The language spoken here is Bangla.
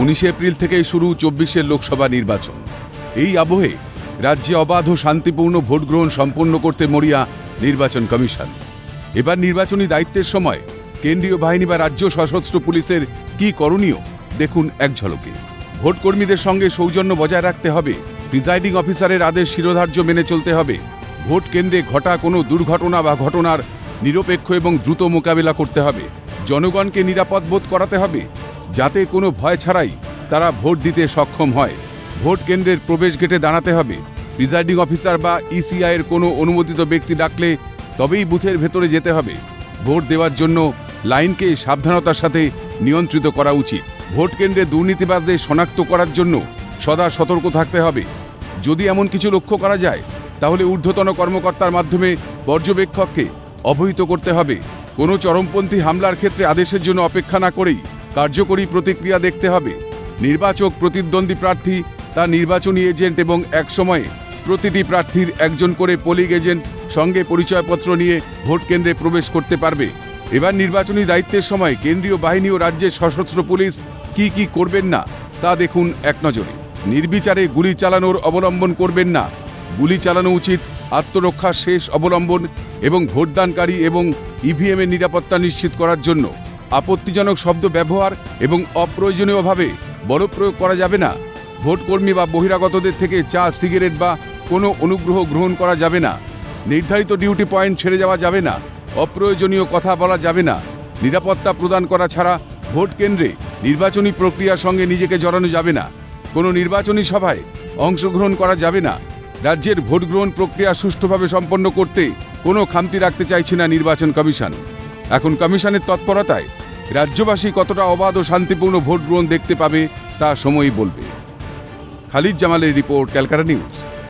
উনিশে এপ্রিল থেকেই শুরু চব্বিশের লোকসভা নির্বাচন। এই আবহে রাজ্যে অবাধ ও শান্তিপূর্ণ ভোট গ্রহণ সম্পন্ন করতে মরিয়া নির্বাচন কমিশন। এবার নির্বাচনী দায়িত্বের সময় কেন্দ্রীয় বাহিনী বা রাজ্য সশস্ত্র পুলিশের কি করণীয় দেখুন এক ঝলকে। ভোটকর্মীদের সঙ্গে সৌজন্য বজায় রাখতে হবে, প্রিজাইডিং অফিসারের আদেশ শিরোধার্য মেনে চলতে হবে, ভোট কেন্দ্রে ঘটা কোনো দুর্ঘটনা বা ঘটনার নিরপেক্ষ এবং দ্রুত মোকাবিলা করতে হবে, জনগণকে নিরাপদ বোধ করাতে হবে যাতে কোনো ভয় ছাড়াই তারা ভোট দিতে সক্ষম হয়। ভোট কেন্দ্রের প্রবেশ গেটে দাঁড়াতে হবে। প্রিজাইডিং অফিসার বা ইসিআই এর কোনো অনুমোদিত ব্যক্তি ডাকলে তবেই বুথের ভেতরে যেতে হবে। ভোট দেওয়ার জন্য লাইনকে সাবধানতার সাথে নিয়ন্ত্রিত করা উচিত। ভোট কেন্দ্রে দুর্নীতিবাদদের শনাক্ত করার জন্য সদা সতর্ক থাকতে হবে। যদি এমন কিছু লক্ষ্য করা যায়, তাহলে ঊর্ধ্বতন কর্মকর্তার মাধ্যমে পর্যবেক্ষককে অবহিত করতে হবে। কোনো চরমপন্থী হামলার ক্ষেত্রে আদেশের জন্য অপেক্ষা না করেই কার্যকরী প্রতিক্রিয়া দেখতে হবে। নির্বাচক প্রতিদ্বন্দ্বী প্রার্থী তার নির্বাচনী এজেন্ট এবং একসময়ে প্রতিটি প্রার্থীর একজন করে পোলিং এজেন্ট সঙ্গে পরিচয়পত্র নিয়ে ভোট কেন্দ্রে প্রবেশ করতে পারবে। এবার নির্বাচনী দায়িত্বের সময় কেন্দ্রীয় বাহিনী ও রাজ্যের সশস্ত্র পুলিশ কি কি করবেন না, তা দেখুন এক নজরে। নির্বিচারে গুলি চালানোর অবলম্বন করবেন না। গুলি চালানো উচিত আত্মরক্ষার শেষ অবলম্বন এবং ভোটদানকারী এবং ইভিএমের নিরাপত্তা নিশ্চিত করার জন্য। আপত্তিজনক শব্দ ব্যবহার এবং অপ্রয়োজনীয়ভাবে বড় প্রয়োগ করা যাবে না। ভোটকর্মী বা বহিরাগতদের থেকে চা, সিগারেট বা কোনো অনুগ্রহ গ্রহণ করা যাবে না। নির্ধারিত ডিউটি পয়েন্ট ছেড়ে যাওয়া যাবে না। অপ্রয়োজনীয় কথা বলা যাবে না। নিরাপত্তা প্রদান করা ছাড়া ভোট কেন্দ্রে নির্বাচনী প্রক্রিয়ার সঙ্গে নিজেকে জড়ানো যাবে না। কোনো নির্বাচনী সভায় অংশগ্রহণ করা যাবে না। রাজ্যের ভোট গ্রহণ প্রক্রিয়া সুষ্ঠুভাবে সম্পন্ন করতে কোনো খামতি রাখতে চাইছে না নির্বাচন কমিশন। এখন কমিশনের তৎপরতায় রাজ্যবাসী কতটা অবাধ ও শান্তিপূর্ণ ভোট গ্রহণ দেখতে পাবে তা সময়ই বলবে। খালিদ জামালের রিপোর্ট ক্যালকাটা নিউজ।